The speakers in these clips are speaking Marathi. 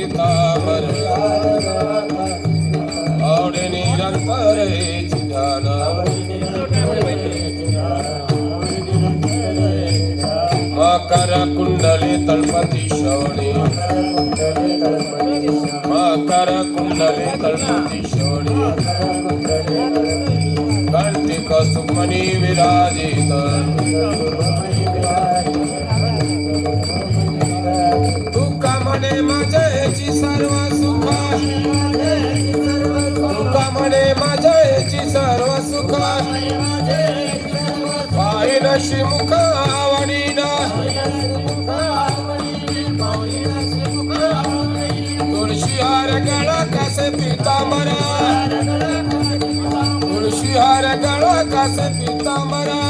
पिताबर आवडे निरंतर ध्यान मकर कुंडली तळपती शवणी मकर कुंडली तळपती शवणी कंटिक सुमणी विराजित। पाहुलिनाशी मुख आवडीना तुळशी हार गळा कसे पितामरा तुळशी हार गळा कसे पितामरा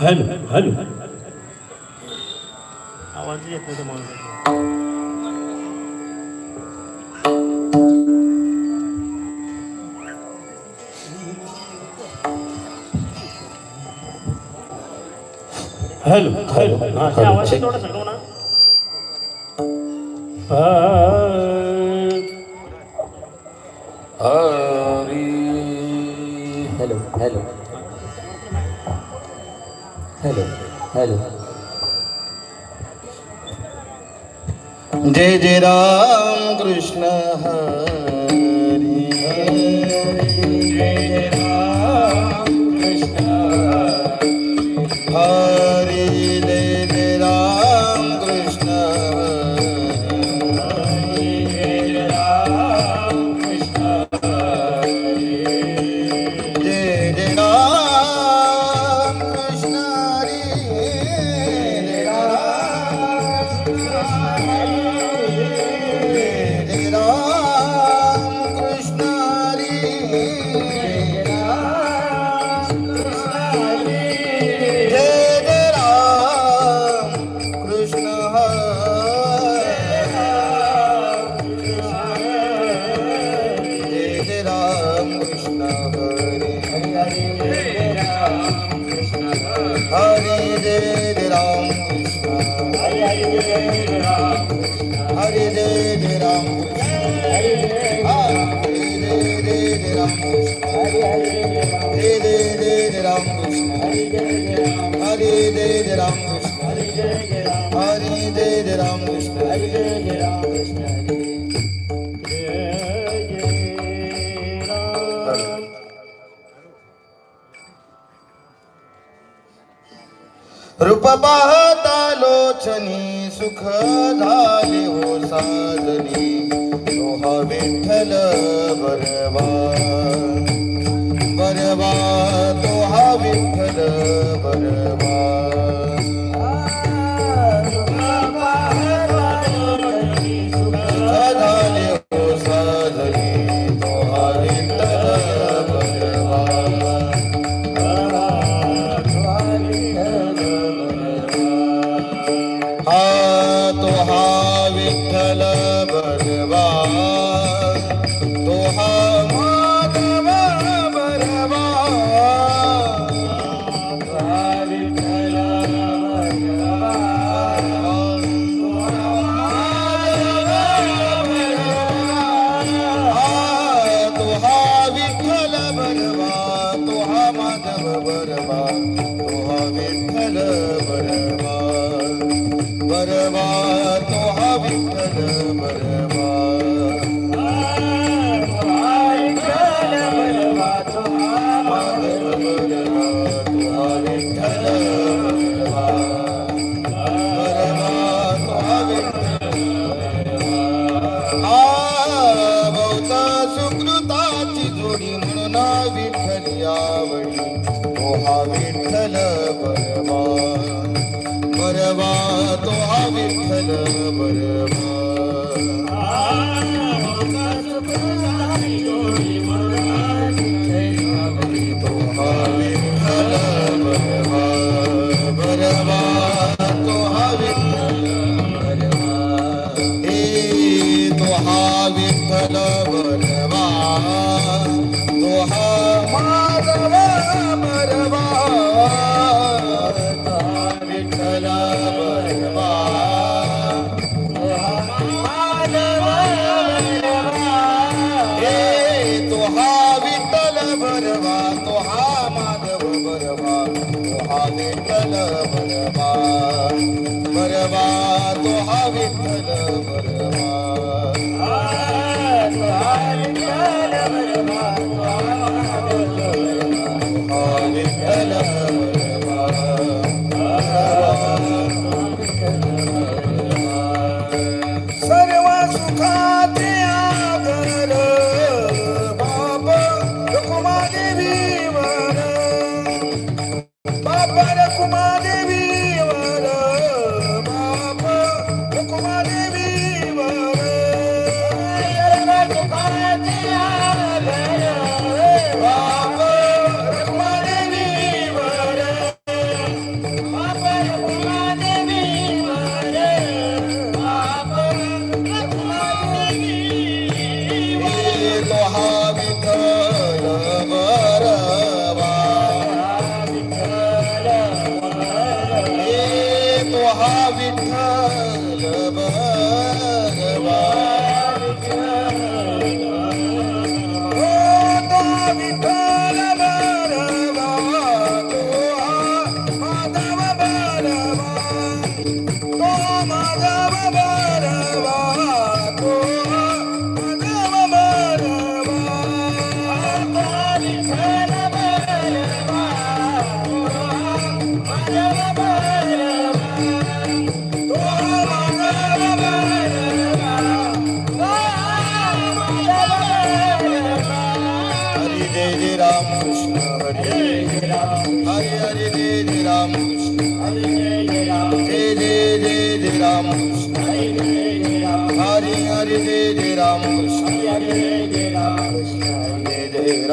hello hello hello hello hello hello hello. जय जय Ram Krishna Jai Jai Ram Krishna Hare Jai Jai Ram Krishna Hare Jai Jai Ram Krishna Hare Jai Jai Ram Krishna रूप पाहता लोचनी सुख झा तो हा विठ्ठल বল Hello.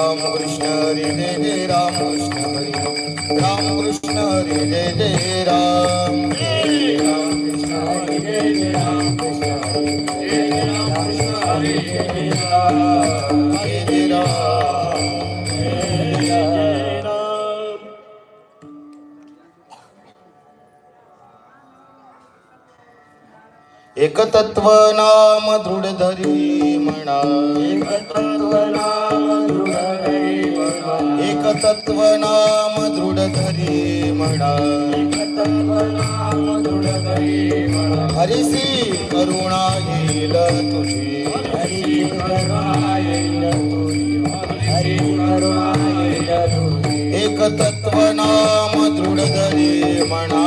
राम कृष्ण हरी जय जय राम कृष्ण हरी राम। कृष्ण हरी जय जय राम राम कृष्ण जय जय राम कृष्ण जय जय राम कृष्ण जय जय राम। एक तत्व नाम दृढ धरी म्हणा। एक तत्व नाम तत्व नाम दृढ धरी म्हणा दृढ हरिसी करुणा येईल तुझी। हरी करुणा येईल तुझी एक तत्व नाम दृढ धरी म्हणा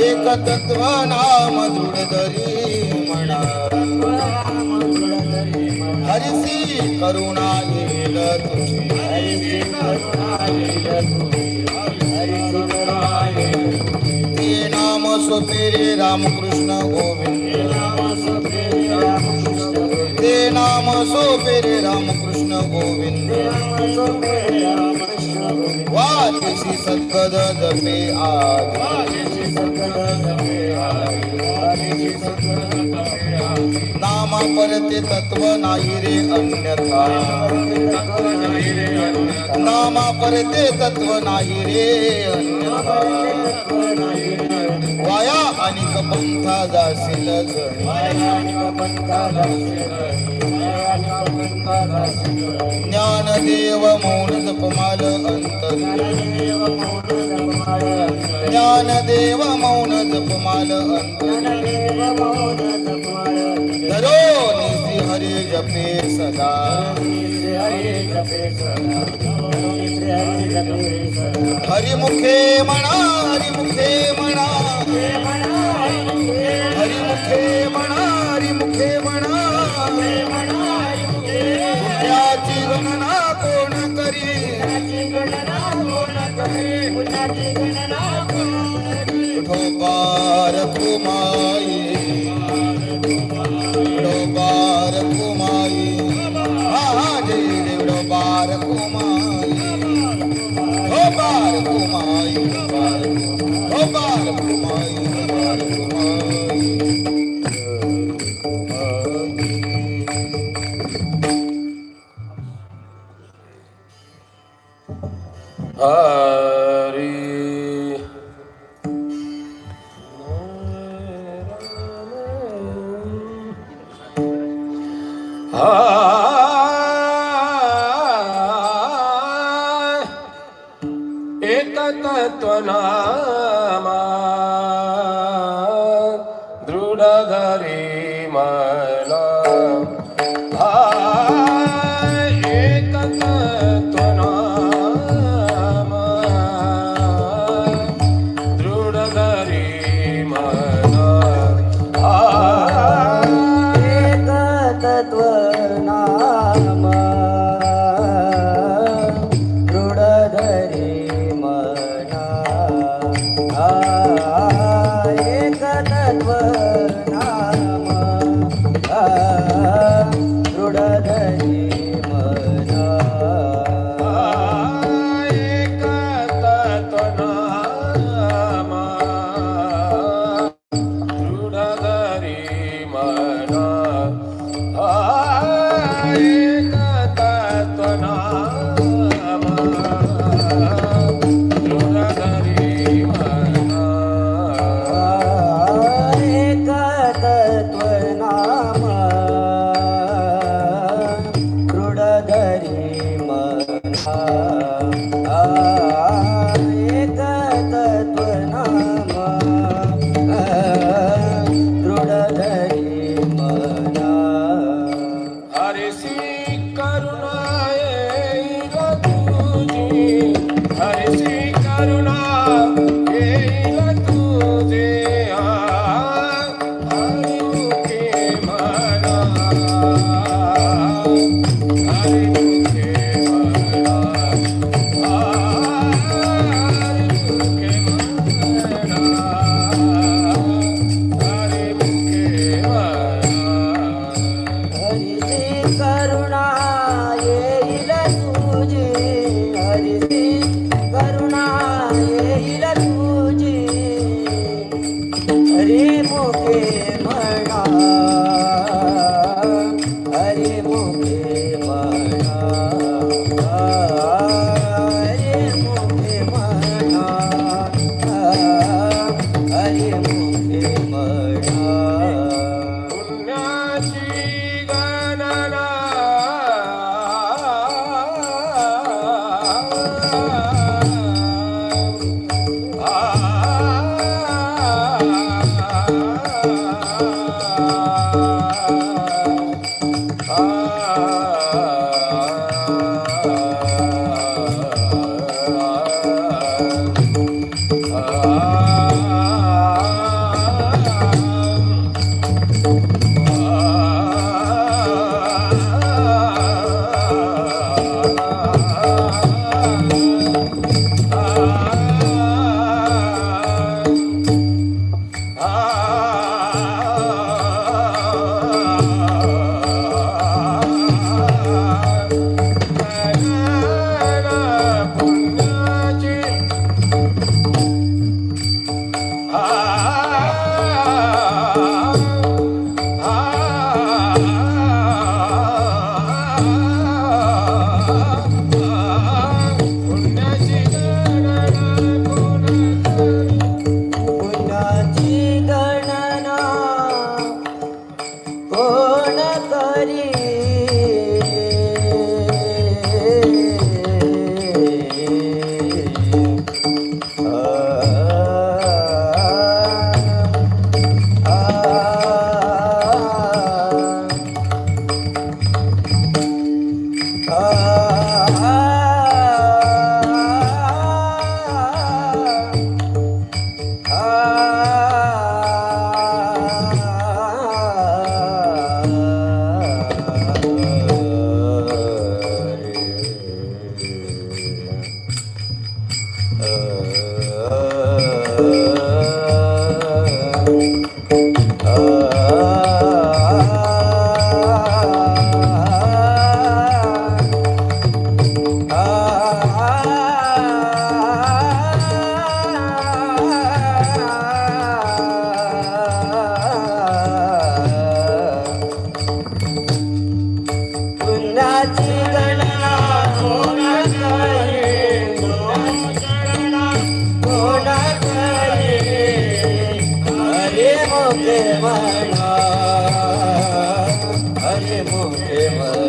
एक तत्व नाम दृढ धरी म्हणा हरिसी करुणा येईल तुझी ते नाम सो पेरे रामकृष्ण ते नाम रामकृष्ण गोविंद वाचसी सद्गद जपे नामा परते तत्व नाही रे अन्यथा. नामा परते तत्व नाही रे अन्यथा. माणिक पंथा जाशील ज्ञानदेव मौन जपमाल ज्ञान ज्ञानदेव मौन जपमाल अंतर. धरो निसी हरे जपे सदा. हरिमुखे म्हणा हरिमुखे म्हणा हरिमुखे म्हणा हरिमुखे म्हणा पुण्याची गणना कोण करी ठोपार कुमाई ठोपार कुमाई हा हा जय देव डोबार कुमार। रे मा মাঝে মুখে মা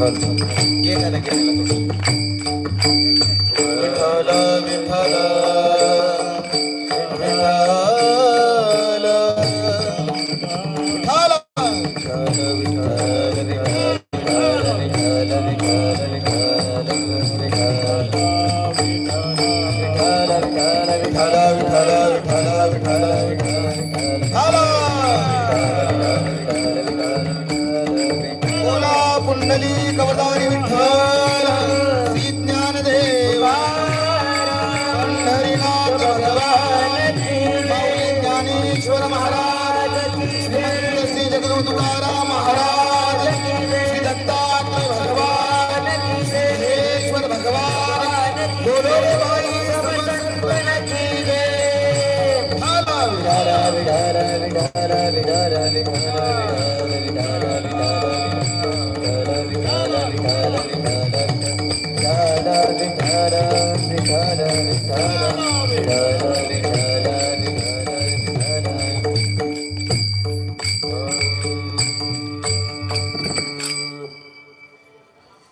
ಹೌದು ಗೇಟ್ ಎಲ್ಲ ಗೇಟ್ ಎಲ್ಲ ತೋರಿಸಿ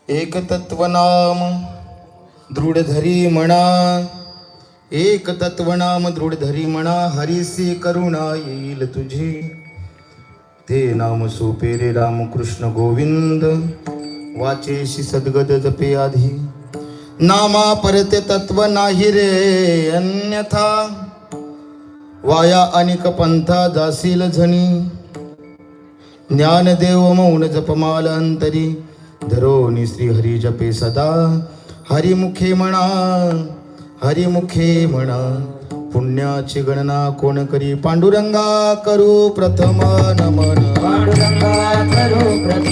एक एकतत्वनाम दृढधरी म्हणा एकतत्वनाम दृढधरी म्हणा हरिसी करुणा येईल तुझी। ते नाम सोपेरे रामकृष्ण गोविंद. वाचेशी सद्गद जपे आधी. नामा परते तत्व नाही रे अन्यथा. वाया अनेक पंथा जासील झणी ज्ञानदेव मौन जपमाल अंतरी. धरोनी श्री हरी जपे सदा. हरिमुखे म्हणा हरिमुखे म्हणा पुण्याची गणना कोण करी? पांडुरंगा करू प्रथम नमन. पांडुरंगा करू प्रथम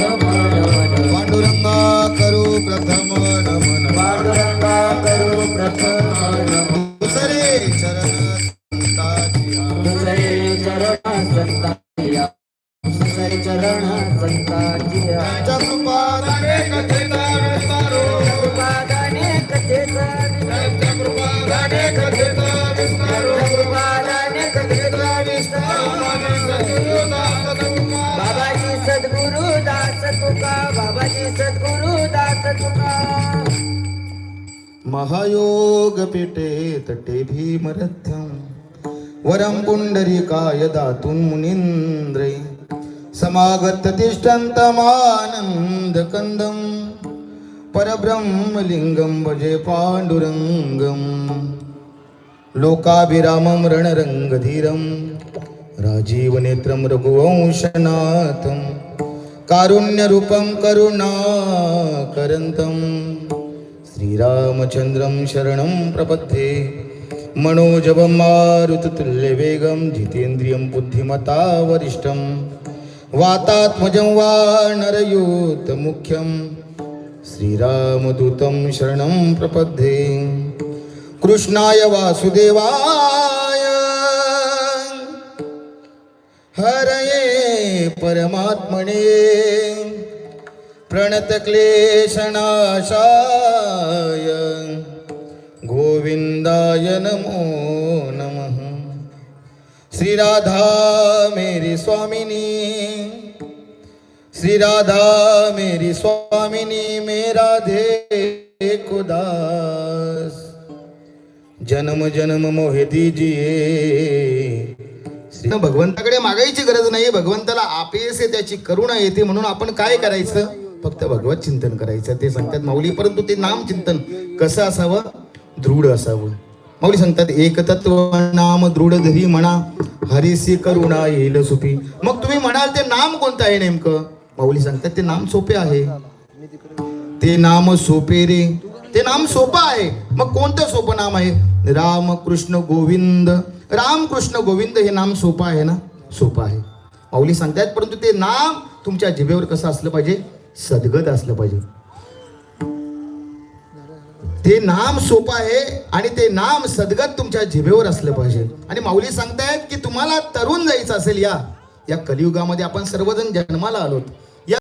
पुण्डरीकाय दातुं मुनीन्द्रै समागततिष्ठन्तमानन्दकन्दं परब्रह्मलिङ्गं भजे पाण्डुरङ्गं लोकाभिरामं रणरङ्गधीरं राजीवनेत्रं रघुवंशनाथं कारुण्यरूपं करुणाकरन्तं श्रीरामचन्द्रं शरणं प्रपद्ये। मनोजवं मारुततुल्यवेगं जितेन्द्रियं बुद्धिमता वरिष्ठं। वातात्मजं वा नरयूतमुख्यं श्रीरामदूतं शरणं प्रपद्ये। कृष्णाय वासुदेवाय। हरये परमात्मने। प्रणतक्लेशनाशाय। गोविंदाय नमो नमः। श्रीराधा मेरी स्वामिनी श्री राधा मेरी स्वामिनी मेरा धे को जन्म जन्म मोहे दीजिए। श्री- भगवंताकडे मागायची गरज नाही भगवंताला आपेसे त्याची करुणा येते म्हणून आपण काय करायचं? फक्त भगवत चिंतन करायचं ते सांगतात माऊली परंतु ते नाम चिंतन कसं असावं? दृढ असावं. माऊली सांगतात एकतत्व नाम दृढ धरी म्हणा हरिसी करुणा येईल सुपी. मग तुम्ही म्हणाल ते नाम कोणतं आहे नेमकं? माऊली सांगतात ते नाम सोपे आहे. ते नाम सोपे रे. ते नाम सोपं आहे. मग कोणतं सोपं नाम आहे? राम कृष्ण गोविंद. राम कृष्ण गोविंद हे नाम सोपं आहे ना? सोपं आहे. माऊली सांगतायत परंतु ते नाम तुमच्या जिभेवर कसं असलं पाहिजे? सदगत असलं पाहिजे. ते नाम सोपं आहे आणि ते नाम सदगत तुमच्या जिभेवर असलं पाहिजे. आणि माऊली सांगतायत की तुम्हाला तरुण जायचं असेल या या कलियुगामध्ये आपण सर्वजण जन्माला आलोत.